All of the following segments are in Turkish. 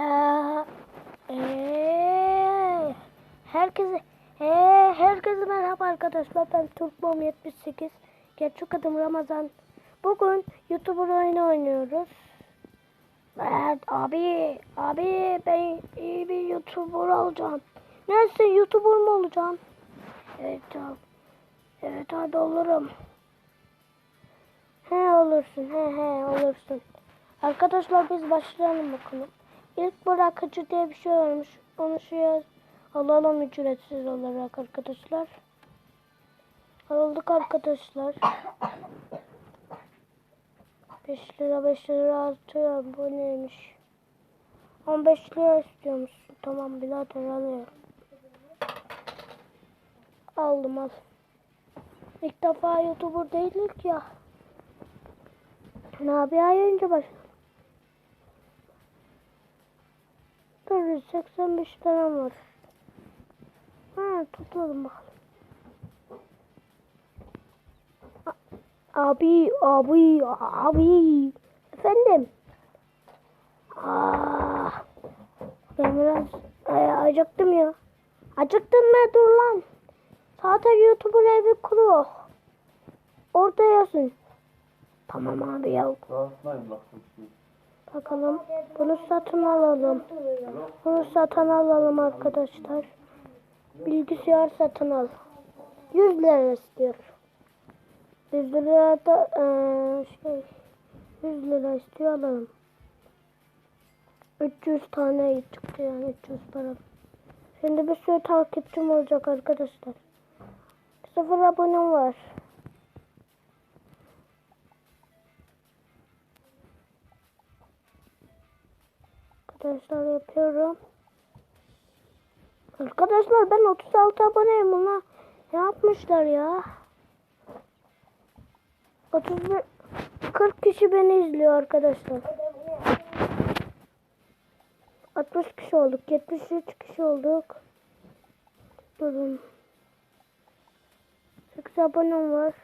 Ee, ee, herkese ee, herkese merhaba arkadaşlar. Ben Turkbom 78. Gerçek adım Ramazan. Bugün YouTuber oyunu oynuyoruz. Evet abi, abi ben iyi bir YouTuber olacağım. Neyse YouTuber mı olacağım? Evet abi. Evet abi olurum. He olursun, he he olursun. Arkadaşlar biz başlayalım bakalım. İlk bırakıcı diye bir şey varmış. Onu şuraya alalım ücretsiz olarak arkadaşlar. Aldık arkadaşlar. 5 lira 5 lira artıyor. Bu neymiş? 15 lira istiyormuşsun. Tamam birader alıyorum. Aldım al. İlk defa YouTuber değildik ya. Ne bir ay önce başladım. Dur 85 tane var. Ha tutalım bakalım. Abi, abi, abi. Efendim. Aa, ben biraz ay, acıktım ya. Acıktın mı? Dur lan. Zaten YouTuber evi kuruyor. Orada yazın. Tamam abi ya. Rahatlayın baktım şimdi. Bakalım. Bunu satın alalım. Bunu satın alalım arkadaşlar. Bilgisayar satın al. 100 lira istiyor. 100 lira da eee, şey 100 lira istiyor alalım. 300 tane çıktı yani 300 para. Şimdi bir sürü takipçim olacak arkadaşlar. Sıfır abonem var. Arkadaşlar yapıyorum. Arkadaşlar ben 36 aboneyim buna. Ne yapmışlar ya? 31 40 kişi beni izliyor arkadaşlar. 60 kişi olduk. 73 kişi olduk. Durun. 8 abonem var.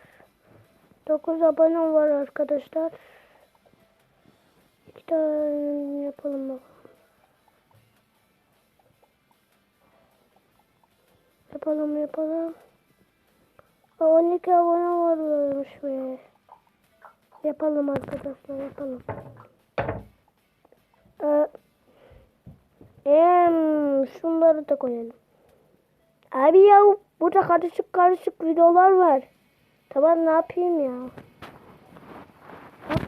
9 abonem var arkadaşlar. İki tane yapalım bakalım. Yapalım yapalım. Aa, 12 abone varmış be. Yapalım arkadaşlar yapalım. Ee, em, şunları da koyalım. Abi ya burada karışık karışık videolar var. Tamam ne yapayım ya. Hop.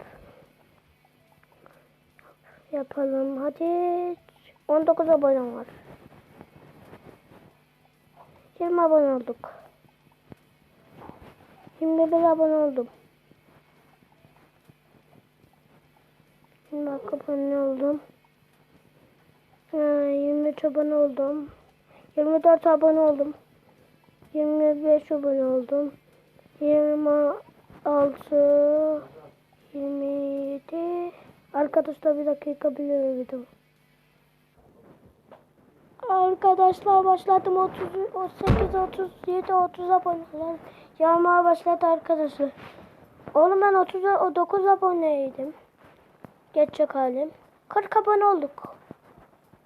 Yapalım hadi. 19 abone var. 20 abone olduk. 21 abone oldum. 20 abone oldum. Ha, 23 abone oldum. 24 abone oldum. 25 abone oldum. 26 27 Arkadaşlar bir dakika biliyorum video. Arkadaşlar başladım 30 38 37 30 aboneler yağmaya başladı arkadaşlar. Oğlum ben 30 o 9 aboneydim. Geçecek halim. 40 abone olduk.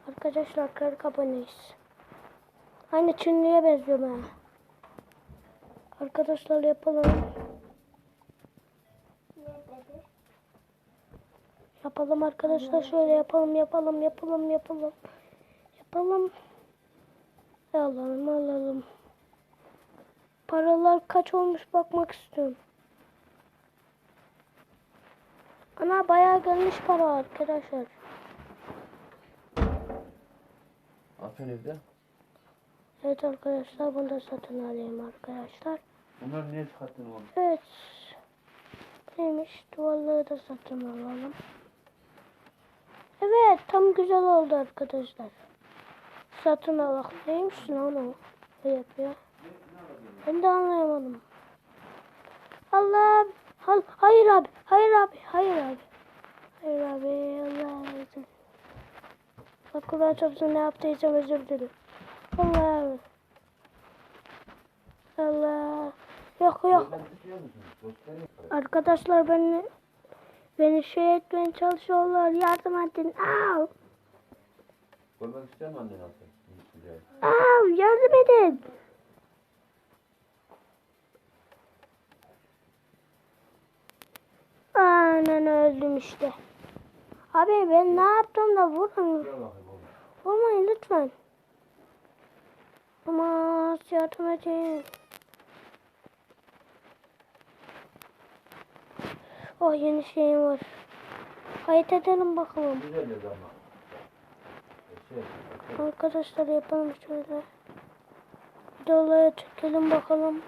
Arkadaşlar 40 aboneyiz. Aynı Çinli'ye benziyorum ha. Arkadaşlar yapalım. Yapalım arkadaşlar şöyle yapalım yapalım yapalım yapalım. Yapalım. Alalım alalım. Paralar kaç olmuş bakmak istiyorum. Ana bayağı gelmiş para arkadaşlar. Atın evde. Evet arkadaşlar bunu da satın alayım arkadaşlar. Bunları niye çıkarttın oğlum? Evet. Neymiş? Duvarları da satın alalım. Evet tam güzel oldu arkadaşlar. Satın alalım. Neymiş lan o? Ne yapıyor? Ben de anlayamadım. Allah. Hal hayır abi. Hayır abi. Hayır abi. Hayır abi. Allah razı. Bak Kur'an çarpsın ne yaptıysam özür dilerim. Allah abi. Allah. Yok yok. Arkadaşlar beni beni şey etmeye çalışıyorlar. Yardım edin. Au. Görmek ister mi annen? Güzel. Aa, yardım edin. Anan öldüm işte. Abi ben ne yaptım da oğlum. Vurmayın lütfen. Ama yardım edin. Oh yeni şeyim var. Kayıt edelim bakalım. Güzel ama. Arkadaşlar yapalım şöyle. Videoları çekelim bakalım.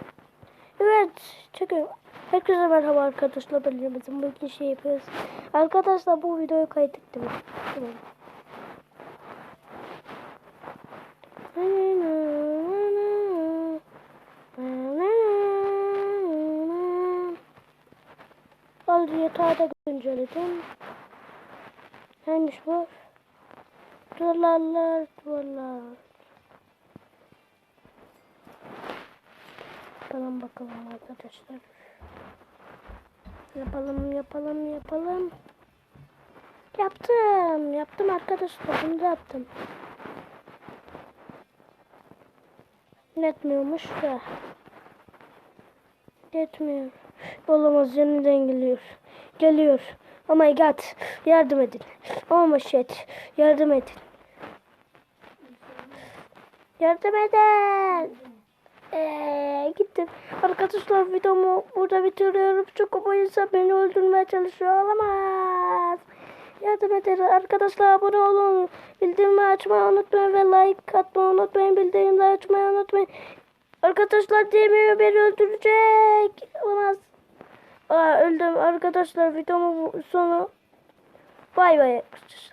Evet çekiyorum. Herkese merhaba arkadaşlar. Ben Ramazan. Bugün şey yapıyoruz. Arkadaşlar bu videoyu kaydettim. Tamam. Al yatağı da güncelledim. Neymiş bu? Duvarlar, duvarlar. Bakalım bakalım arkadaşlar. Yapalım, yapalım, yapalım. Yaptım, yaptım arkadaşlar. Bunu da yaptım. Yetmiyormuş da. Yetmiyor. Olamaz yeniden geliyor. Geliyor. Oh my god. Yardım edin. Oh my shit. Yardım edin. Yardım edin. Ee, gittim. Arkadaşlar videomu burada bitiriyorum. Çünkü bu insan beni öldürmeye çalışıyor. Olamaz. Yardım edin. Arkadaşlar abone olun. Bildirimi açmayı unutmayın ve like atmayı unutmayın. Bildirimleri açmayı unutmayın. Arkadaşlar demiyor beni öldürecek. Olamaz. Aa, öldüm arkadaşlar videomu sonu. Bay bay arkadaşlar.